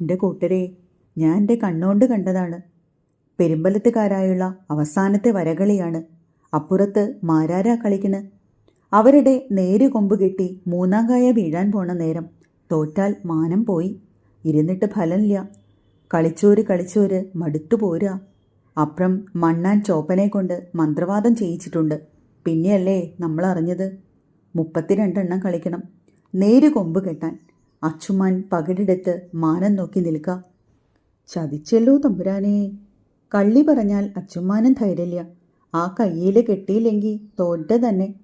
എന്റെ കൂട്ടരെ ഞാൻ എന്റെ കണ്ണുകൊണ്ട് കണ്ടതാണ്. പെരുമ്പലത്തുകാരായുള്ള അവസാനത്തെ വരകളിയാണ്. അപ്പുറത്ത് മാരാരാ കളിക്കണ്. അവരുടെ നേര് കൊമ്പ് കെട്ടി മൂന്നാം കായ വീഴാൻ പോണ നേരം തോറ്റാൽ മാനം പോയി. ഇരുന്നിട്ട് ഫലമില്ല. കളിച്ചോര് കളിച്ചോര് മടുത്തു പോരാ. അപ്പുറം മണ്ണാൻ ചോപ്പനെ കൊണ്ട് മന്ത്രവാദം ചെയ്യിച്ചിട്ടുണ്ട്. പിന്നെയല്ലേ നമ്മൾ അറിഞ്ഞത്? മുപ്പത്തിരണ്ടെണ്ണം കളിക്കണം. നേര് കൊമ്പ് കെട്ടാൻ. അച്ചുമാൻ പകലെടുത്ത് മാനം നോക്കി നിൽക്ക. ചതിച്ചല്ലോ തമ്പുരാനെ. കള്ളി പറഞ്ഞാൽ അച്ചുമാനും ധൈര്യമില്ല ആ കയ്യിൽ കെട്ടിയില്ലെങ്കിൽ തോറ്റ തന്നെ.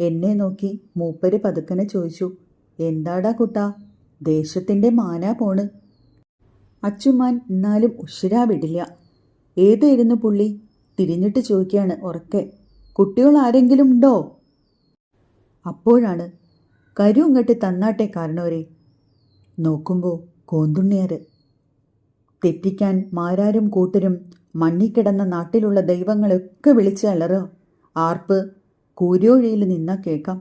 എന്നെ നോക്കി മൂപ്പര് പതുക്കനെ ചോദിച്ചു എന്താടാ കുട്ടാ? ദേശത്തിന്റെ മാനാ പോണ്. അച്ചുമാൻ എന്നാലും ഉഷിരാ വിടില്ല. ഏതായിരുന്നു പുള്ളി? തിരിഞ്ഞിട്ട് ചോദിക്കുകയാണ് ഉറക്കെ. കുട്ടികൾ ആരെങ്കിലും ഉണ്ടോ? അപ്പോഴാണ് കരു അങ്ങോട്ട് തന്നാട്ടെ കാരണവരെ. നോക്കുമ്പോൾ കോന്തുണ്ണിയാർ തെറ്റിക്കാൻ മാരാരും കൂട്ടരും മണ്ണിക്കിടന്ന നാട്ടിലുള്ള ദൈവങ്ങളൊക്കെ വിളിച്ച് അലറുക ആർപ്പ് കൂരോഴിയിൽ നിന്നാ കേൾക്കാം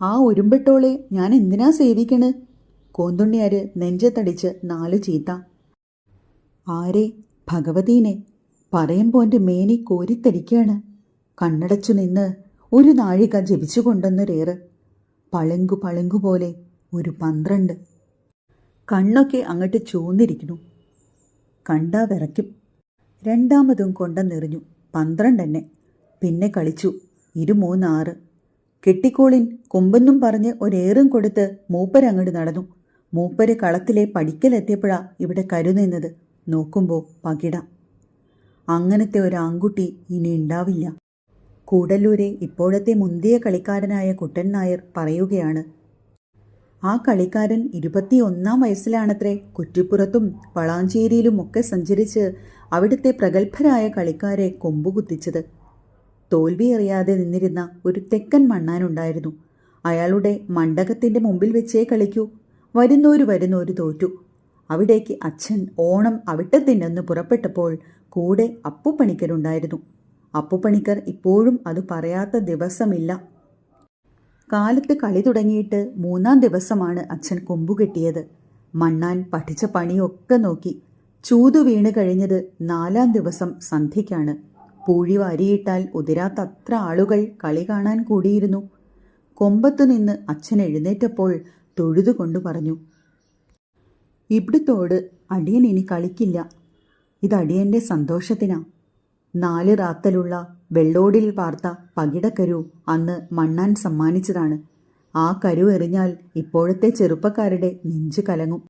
ആ ഉരുമ്പെട്ടോളെ ഞാൻ എന്തിനാ സേവിക്കണ്? കോന്തുണ്ണിയാര് നെഞ്ചത്തടിച്ച് നാല് ചീത്ത. ആരെ ഭഗവതീനെ പറയുമ്പോന്റെ മേനി കോരിത്തരിക്കുകയാണ് കണ്ണടച്ചു നിന്ന് ഒരു നാഴിക ജപിച്ചു കൊണ്ടെന്നൊരേറ് പളുങ്കു പളുങ്കു പോലെ ഒരു പന്ത്രണ്ട്. കണ്ണൊക്കെ അങ്ങോട്ട് ചൂന്നിരിക്കുന്നു. കണ്ടാ വിറയ്ക്കും. രണ്ടാമതും കൊണ്ടെന്നെറിഞ്ഞു പന്ത്രണ്ട് തന്നെ പിന്നെ കളിച്ചു. ഇരു മൂന്നാറ് കെട്ടിക്കോളിൻ കൊമ്പെന്നും പറഞ്ഞ് ഒരേറും കൊടുത്ത് മൂപ്പരങ്ങോട്ട് നടന്നു. മൂപ്പര് കളത്തിലെ പടിക്കലെത്തിയപ്പോഴാ ഇവിടെ കരുനിന്നത് നോക്കുമ്പോൾ പകിട. അങ്ങനത്തെ ഒരു ആൺകുട്ടി ഇനി ഉണ്ടാവില്ല കൂടല്ലൂരെ ഇപ്പോഴത്തെ മുന്തിയ കളിക്കാരനായ കുട്ടൻ നായർ പറയുകയാണ് ആ കളിക്കാരൻ ഇരുപത്തിയൊന്നാം വയസ്സിലാണത്രേ. കുറ്റിപ്പുറത്തും വളാഞ്ചേരിയിലുമൊക്കെ സഞ്ചരിച്ച് അവിടുത്തെ പ്രഗത്ഭരായ കളിക്കാരെ കൊമ്പുകുത്തിച്ചത്. തോൽവി അറിയാതെ നിന്നിരുന്ന ഒരു തെക്കൻ മണ്ണാനുണ്ടായിരുന്നു. അയാളുടെ മണ്ഡകത്തിന്റെ മുമ്പിൽ വെച്ചേ കളിക്കൂ. വരുന്നോരു വരുന്നോരു തോറ്റു. അവിടേക്ക് അച്ഛൻ ഓണം അവിട്ടത്തിനെന്ന് പുറപ്പെട്ടപ്പോൾ കൂടെ അപ്പുപ്പണിക്കരുണ്ടായിരുന്നു അപ്പുപ്പണിക്കർ ഇപ്പോഴും അത് പറയാത്ത ദിവസമില്ല. കാലത്ത് കളി തുടങ്ങിയിട്ട് മൂന്നാം ദിവസമാണ് അച്ഛൻ കൊമ്പു കെട്ടിയത്. മണ്ണാൻ പഠിച്ച പണിയൊക്കെ നോക്കി ചൂതു വീണ് കഴിഞ്ഞത് നാലാം ദിവസം സന്ധ്യയ്ക്കാണ്. പൂഴി വാരിയിട്ടാൽ ഉതിരാത്തത്ര ആളുകൾ കളി കാണാൻ കൂടിയിരുന്നു. കൊമ്പത്തു നിന്ന് അച്ഛൻ എഴുന്നേറ്റപ്പോൾ തൊഴുതുകൊണ്ട് പറഞ്ഞു ഇവിടുത്തോട് അടിയൻ ഇനി കളിക്കില്ല. ഇതടിയന്റെ സന്തോഷത്തിനാ. നാല് റാത്തലുള്ള വെള്ളോടിൽ വാർത്ത പകിടക്കരു അന്ന് മണ്ണാൻ സമ്മാനിച്ചതാണ്. ആ കരു എറിഞ്ഞാൽ ഇപ്പോഴത്തെ ചെറുപ്പക്കാരുടെ നെഞ്ചു കലങ്ങും.